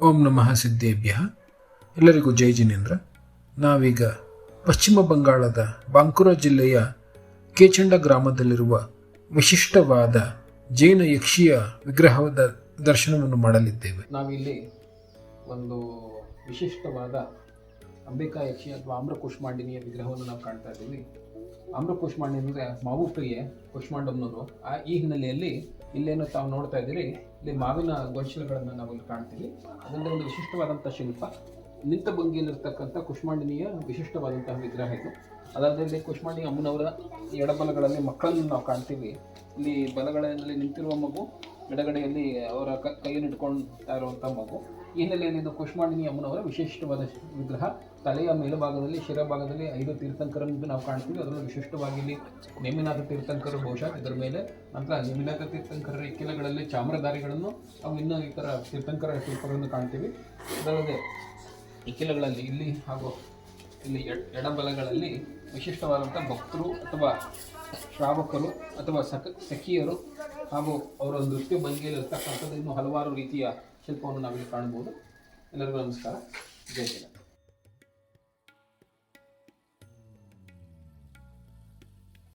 ಓಂ ನಮಃ ಸಿದ್ದೇಭ್ಯ. ಎಲ್ಲರಿಗೂ ಜೈ ಜಿನೇಂದ್ರ. ನಾವೀಗ ಪಶ್ಚಿಮ ಬಂಗಾಳದ ಬಾಂಕುರ ಜಿಲ್ಲೆಯ ಕೇಚಂಡ ಗ್ರಾಮದಲ್ಲಿರುವ ವಿಶಿಷ್ಟವಾದ ಜೈನ ಯಕ್ಷಿಯ ವಿಗ್ರಹದ ದರ್ಶನವನ್ನು ಮಾಡಲಿದ್ದೇವೆ. ನಾವಿಲ್ಲಿ ಒಂದು ವಿಶಿಷ್ಟವಾದ ಅಂಬಿಕಾ ಯಕ್ಷಿ ಅಥವಾ ಆಮ್ರ ಕುಷ್ಮಾಂಡಿನಿಯ ವಿಗ್ರಹವನ್ನು ನಾವು ಕಾಣ್ತಾ ಇದ್ದೀವಿ. ಆಮ್ರ ಕುಷ್ಮಾಂಡಿ ಅಂದರೆ ಮಾವು ಪ್ರಿಯೆ ಕುಷ್ಮಾಂಡಮ್ನವರು ಆ, ಈ ಹಿನ್ನೆಲೆಯಲ್ಲಿ ಇಲ್ಲೇನು ತಾವು ನೋಡ್ತಾ ಇದ್ದೀರಿ. ಇಲ್ಲಿ ಮಾವಿನ ಗೊಂಚಲುಗಳನ್ನು ನಾವು ಇಲ್ಲಿ ಕಾಣ್ತೀವಿ. ಅದರಿಂದ ಒಂದು ವಿಶಿಷ್ಟವಾದಂಥ ಶಿಲ್ಪ. ನಿಂತ ಭಂಗಿಯಲ್ಲಿರ್ತಕ್ಕಂಥ ಕುಷ್ಮಾಂಡಿನಿಯ ವಿಶಿಷ್ಟವಾದಂತಹ ವಿಗ್ರಹ ಇದು. ಅದಲ್ಲದೆ ಕುಷ್ಮಾಂಡಿ ಅಮ್ಮನವರ ಎಡಬಲಗಳಲ್ಲಿ ಮಕ್ಕಳನ್ನು ನಾವು ಕಾಣ್ತೀವಿ. ಇಲ್ಲಿ ಬಲಗಡೆಯಲ್ಲಿ ನಿಂತಿರುವ ಮಗು, ಎಡಗಡೆಯಲ್ಲಿ ಅವರ ಕೈಯನ್ನು ಇಟ್ಕೊಳ್ತಾ ಇರುವಂಥ ಮಗು. ಈ ಹಿನ್ನೆಲೆಯಲ್ಲಿ ಇದು ಕುಷ್ಮಾಂಡಿನಿ ಅಮ್ಮನವರ ವಿಶಿಷ್ಟವಾದ ವಿಗ್ರಹ. ತಲೆಯ ಮೇಲುಭಾಗದಲ್ಲಿ, ಶಿರಭಾಗದಲ್ಲಿ ಐದು ತೀರ್ಥಂಕರನ್ನು ನಾವು ಕಾಣ್ತೀವಿ. ಅದರಲ್ಲಿ ವಿಶಿಷ್ಟವಾಗಿ ಇಲ್ಲಿ ನೇಮಿನಾಥ ತೀರ್ಥಂಕರು, ಬಹುಶಃ ಇದರ ಮೇಲೆ ನಂತರ ನೇಮಿನಾಥ ತೀರ್ಥಂಕರರ ಇಕ್ಕಿಲಗಳಲ್ಲಿ ಚಾಮರಧಾರಿಗಳನ್ನು ಹಾಗೂ ಇನ್ನೂ ಇತರ ತೀರ್ಥಂಕರ ಶಿಲ್ಪಗಳನ್ನು ಕಾಣ್ತೀವಿ. ಅದಲ್ಲದೆ ಇಕ್ಕೆಲಗಳಲ್ಲಿ ಇಲ್ಲಿ ಹಾಗೂ ಇಲ್ಲಿ ಎಡ್- ಎಡಬಲಗಳಲ್ಲಿ ವಿಶಿಷ್ಟವಾದಂಥ ಭಕ್ತರು ಅಥವಾ ಶ್ರಾವಕರು ಅಥವಾ ಸಖ ಸಖಿಯರು ಹಾಗೂ ಅವರ ನೃತ್ಯ ಭಂಗಿಯಲ್ಲಿ ಇರ್ತಕ್ಕಂಥದ್ದು ಇನ್ನು ಹಲವಾರು ರೀತಿಯ ಶಿಲ್ಪವನ್ನು ನಾವಿಲ್ಲಿ ಕಾಣ್ಬೋದು ಎಲ್ಲರಿಗೂ ನಮಸ್ಕಾರ. ಜಯ ಶ್ರೀರಾಮ್